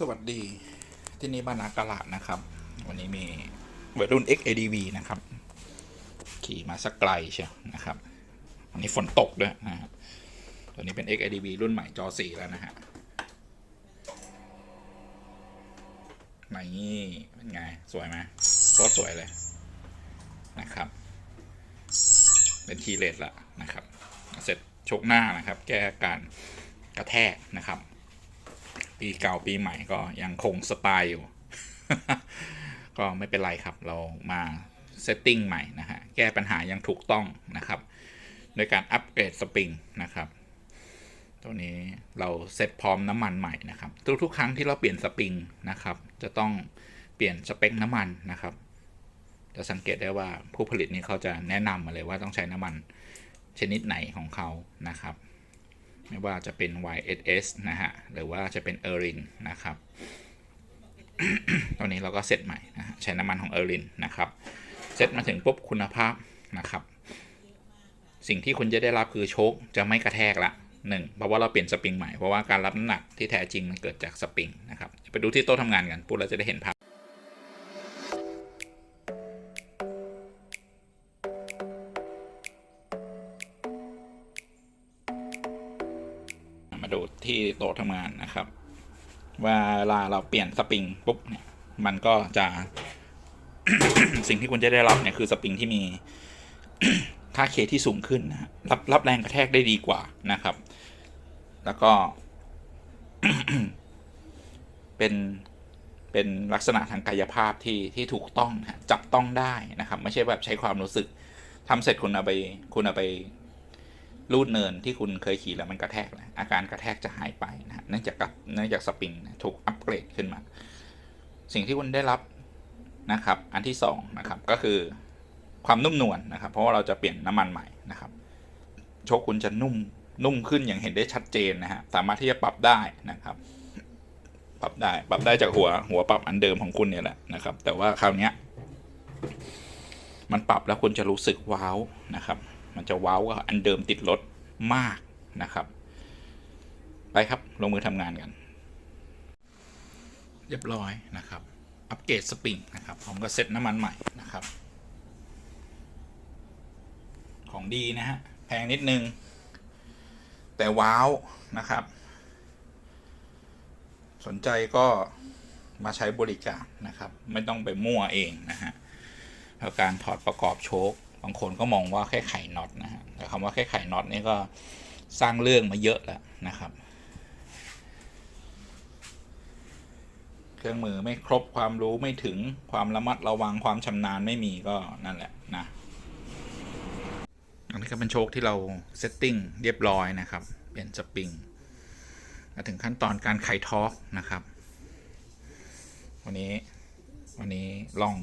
สวัสดีที่นี่บ้านนากาลาดนะครับ วันนี้มีวัยรุ่น XADV นะครับ ขี่มาสักไกลเชียวนะครับวันนี้ฝนตกด้วยนะครับตัวนี้เป็น XADV รุ่นใหม่จอสีแล้วนะฮะนี่เป็นไง สวยไหมก็สวยเลยนะครับ เป็นทีเลสละนะครับ เสร็จชกหน้านะครับ แก้การกระแทกนะครับ ปีเก่าปีใหม่ก็ยังคงสไตล์อยู่ ก็ไม่เป็นไรครับเรามาเซตติ้งใหม่นะฮะแก้ปัญหายังถูกต้องนะครับโดยการอัปเกรดสปริงนะครับตัวนี้เราเซตพร้อมน้ำมันใหม่นะครับ ทุกๆ ครั้งที่เราเปลี่ยนสปริงนะครับ จะต้องเปลี่ยนสเปคน้ำมันนะครับ จะสังเกตได้ว่าผู้ผลิตนี้เขาจะแนะนำมาเลยว่าต้องใช้น้ำมันชนิดไหนของเขานะครับ ไม่ว่าจะเป็น YSS นะฮะ หรือว่าจะเป็น e r i n นะครับ ตอนนี้เราก็เซตใหม่นะใช้น้ำมันของ e r i n นะครับ เซตมาถึงปุ๊บคุณภาพนะครับ สิ่งที่คุณจะได้รับคือโชคจะไม่กระแทกละหนึ่งเพราะว่าเราเปลี่ยนสปริงใหม่ เพราะว่าการรับน้ำหนักที่แท้จริงมันเกิดจากสปริงนะครับ ไปดูที่โต๊ะทำงานกันปุ๊บเราจะได้เห็นภาพ ที่โต๊ะทำงานนะครับเวลาเราเปลี่ยนสปริงปุ๊บเนี่ยมันก็จะสิ่งที่คุณจะได้รับเนี่ยคือสปริงที่มีค่าเคที่สูงขึ้นนะรับรับแรงกระแทกได้ดีกว่านะครับ แล้วก็ เป็นเป็นลักษณะทางกายภาพที่ที่ถูกต้องนะจับต้องได้นะครับ ไม่ใช่แบบใช้ความรู้สึกทำเสร็จคุณเอาไปคุณเอาไป ลูดเนินที่คุณเคยขี่แล้วมันกระแทกแล้วอาการกระแทกจะหายไปนะฮะเนื่องจากกับเนื่องจากสปริงนะถูกอัปเกรดขึ้นมา สิ่งที่คุณได้รับนะครับ อันที่สองนะครับก็คือความนุ่มนวลนะครับ เพราะว่าเราจะเปลี่ยนน้ำมันใหม่นะครับโชคคุณจะนุ่มนุ่มขึ้นอย่างเห็นได้ชัดเจนนะฮะสามารถที่จะปรับได้นะครับ ปรับได้ปรับได้จากหัวหัวปรับอันเดิมของคุณเนี่ยแหละนะครับ แต่ว่าคราวนี้มันปรับแล้วคุณจะรู้สึกว้าวนะครับ มันจะว้าวกับอันเดิมติดรถมากนะครับ ไปครับลงมือทำงานกัน เรียบร้อยนะครับ อัปเกรดสปริงนะครับผมก็เซ็ตน้ำมันใหม่นะครับ ของดีนะฮะแพงนิดนึง แต่ว้าวนะครับ สนใจก็มาใช้บริการนะครับ ไม่ต้องไปมั่วเองนะฮะแล้วการถอดประกอบโชค บางคนก็มองว่าแค่ไขน็อตนะฮะแต่คำว่าแค่ไขน็อตนี่ก็สร้างเรื่องมาเยอะแล้วนะครับ เครื่องมือไม่ครบความรู้ไม่ถึงความระมัดระวังความชำนาญไม่มีก็นั่นแหละนะอันนี้ก็เป็นโชคที่เราเซตติ้งเรียบร้อยนะครับ เปลี่ยนสปริงมาถึงขั้นตอนการไขทอร์กนะครับ วันนี้วันนี้ลอง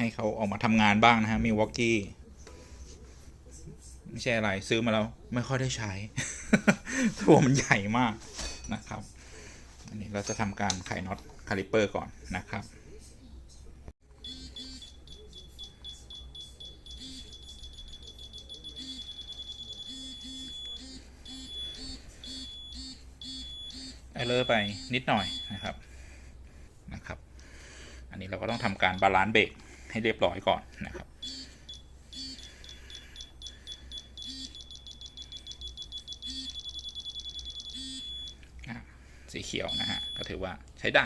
ให้เขาออกมาทำงานบ้างนะฮะมีวอกกี้ไม่ใช่อะไรซื้อมาแล้ว ไม่ค่อยได้ใช้ ตัวมันใหญ่มากนะครับ อันนี้เราจะทำการไขน็อตคาลิเปอร์ก่อนนะครับไอเลอร์ไปนิดหน่อยนะครับนะครับ อันนี้เราก็ต้องทำการบาลานซ์เบรก ให้เรียบร้อยก่อนนะครับ สีเขียวนะฮะ ก็ถือว่าใช้ได้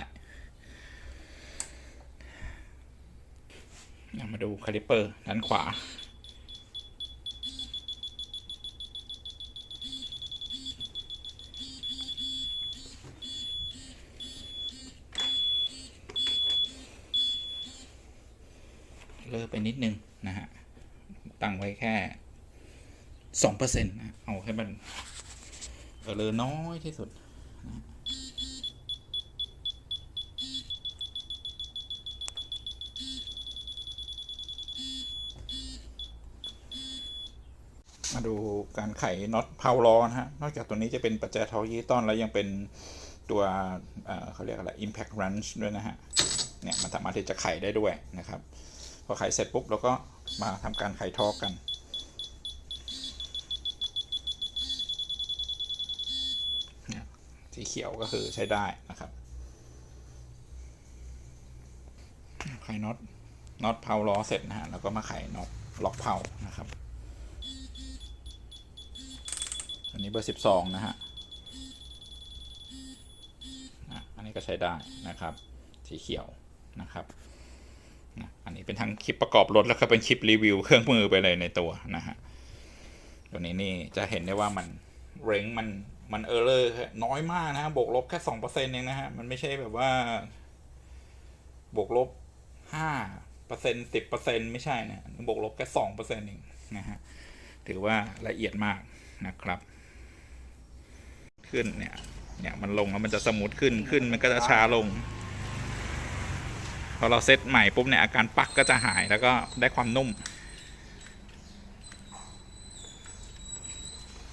เรามาดูคาลิปเปอร์ด้านขวา เลิกไปนิดนึงนะฮะ ตั้งไว้แค่สองเปอร์เซ็นต์นะเอาให้มันเออเลอน้อยที่สุดนะมาดูการไขน็อตเพาล้อนะฮะ นอกจากตัวนี้จะเป็นปัจจัยทอยีต้อนแล้วยังเป็นตัวเอ่อเขาเรียกอะไร impact wrench ด้วยนะฮะ เนี่ย มันสามารถที่จะไขได้ด้วยนะครับ พอไขเสร็จปุ๊บเราก็มาทำการไขทอกันสีเขียวก็คือใช้ได้นะครับไขน็อตน็อตเพาล้อเสร็จนะฮะแล้วก็มาไขน็อตล็อกเพานะครับ อันนี้เบอร์สิบสองนะฮะอันนี้ก็ใช้ได้นะครับ สีเขียวนะครับ อันนี้เป็นทั้งคลิปประกอบรถแล้วก็เป็นคลิปรีวิวเครื่องมือไปเลยในตัวนะฮะ ตัวนี้นี่จะเห็นได้ว่ามันเร่งมันมันเออร์เลอร์น้อยมากนะฮะบวกลบแค่สองเปอร์เซ็นต์เองนะฮะ มันไม่ใช่แบบว่า บวกลบห้าเปอร์เซ็นต์สิบเปอร์เซ็นต์ไม่ใช่นะบวกลบแค่สองเปอร์เซ็นต์เองนะฮะ ถือว่าละเอียดมากนะครับ ขึ้นเนี่ย เนี่ยมันลงแล้วมันจะสมูทขึ้นขึ้นมันก็จะช้าลง พอเราเซตใหม่ปุ๊บเนี่ยอาการปักก็จะหายแล้วก็ได้ความนุ่ม